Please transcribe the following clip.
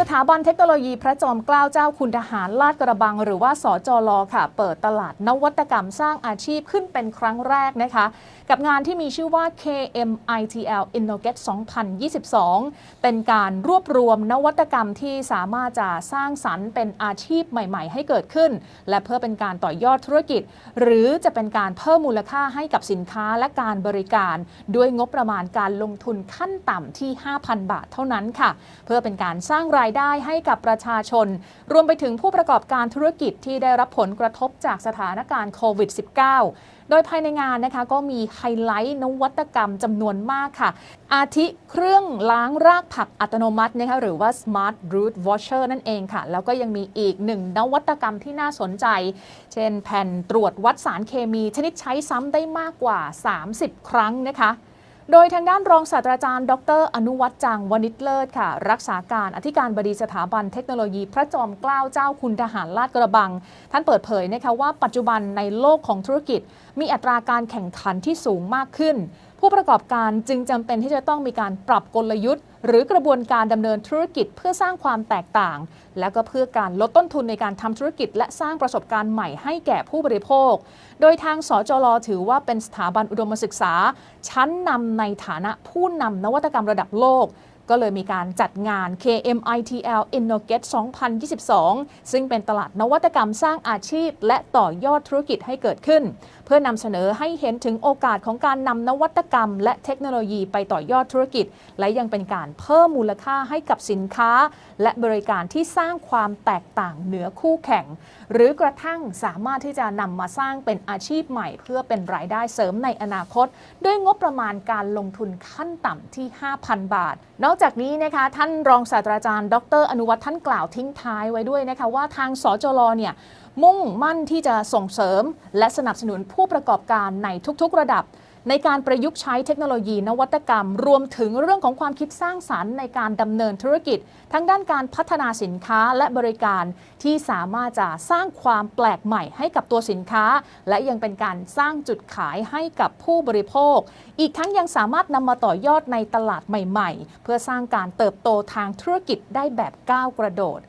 สถาบันเทคโนโลยีพระจอมเกล้าเจ้าคุณทหารลาดกระบัง หรือว่าสจลค่ะ เปิดตลาดนวัตกรรมสร้างอาชีพขึ้นเป็นครั้งแรกนะคะ กับงานที่มีชื่อว่า KMITL Innogate 2022 เป็นการรวบรวมนวัตกรรมที่สามารถจะสร้างสรรค์เป็นอาชีพใหม่ ๆ ให้เกิดขึ้น และเพื่อเป็นการต่อยอดธุรกิจ หรือจะเป็นการเพิ่มมูลค่าให้กับสินค้าและการบริการ ด้วยงบประมาณการลงทุนขั้นต่ำที่ 5,000 บาทเท่านั้นค่ะ เพื่อเป็นการสร้างรายได้ให้กับประชาชน รวมไปถึงผู้ประกอบการธุรกิจที่ได้รับผลกระทบจากสถานการณ์โควิด -19 โดยภายในงานนะคะก็มีไฮไลท์นวัตกรรมจำนวนมากค่ะ อาทิเครื่องล้างรากผักอัตโนมัตินะคะหรือว่า Smart Root Washer นั่นเองค่ะ แล้วก็ยังมีอีกหนึ่งนวัตกรรมที่น่าสนใจ เช่นแผ่นตรวจวัดสารเคมีชนิดใช้ซ้ำได้มากกว่า 30 ครั้งนะคะ โดยทางด้านรองศาสตราจารย์ ดร อนุวัฒน์จังวณิชเลิศค่ะ รักษาการอธิการบดีสถาบันเทคโนโลยี พระจอมเกล้าเจ้าคุณทหารลาดกระบัง ท่านเปิดเผยนะคะว่าปัจจุบันในโลกของธุรกิจ มีอัตราการแข่งขันที่สูงมากขึ้น ผู้ประกอบการจึงจำเป็นที่จะต้องมีการปรับกลยุทธ์ หรือกระบวนการดำเนินธุรกิจเพื่อสร้างความแตกต่าง และก็เพื่อการลดต้นทุนในการทำธุรกิจ และสร้างประสบการณ์ใหม่ให้แก่ผู้บริโภค โดยทางสจลถือว่าเป็นสถาบันอุดมศึกษา ชั้นนำในฐานะผู้นำนวัตกรรมระดับโลก ก็เลยมีการจัดงาน KMITL Innogate 2022 ซึ่งเป็นตลาดนวัตกรรมสร้างอาชีพ และต่อยอดธุรกิจให้เกิดขึ้น เพื่อนำเสนอให้เห็นถึงโอกาสของการนำนวัตกรรม และเทคโนโลยีไปต่อยอดธุรกิจ และยังเป็นการเพิ่มมูลค่าให้กับสินค้า และบริการที่สร้างความแตกต่างเหนือคู่แข่ง หรือกระทั่งสามารถที่จะนำมาสร้างเป็นอาชีพใหม่ เพื่อเป็นรายได้เสริมในอนาคต ด้วยงบประมาณการลงทุนขั้นต่ำที่ 5,000 บาท นอกจากนี้นะคะท่านรองศาสตราจารย์ ดร อนุวัฒน์ท่านกล่าวทิ้งท้ายไว้ด้วยนะคะว่าทางสจลเนี่ยมุ่งมั่นที่จะส่งเสริม และสนับสนุนผู้ประกอบการในทุกๆระดับ ในการประยุกต์ใช้เทคโนโลยีนวัตกรรม รวมถึงเรื่องของความคิดสร้างสารรค์ในการดำเนินธุรกิจ ทั้งด้านการพัฒนาสินค้าและบริการที่สามารถจะสร้างความแปลกใหม่ให้กับตัวสินค้า และยังเป็นการสร้างจุดขายให้กับผู้บริโภค อีกทั้งยังสามารถนำมาต่อยอดในตลาดใหม่ ๆ เพื่อสร้างการเติบโตทางธุรกิจได้แบบก้าวกระโดด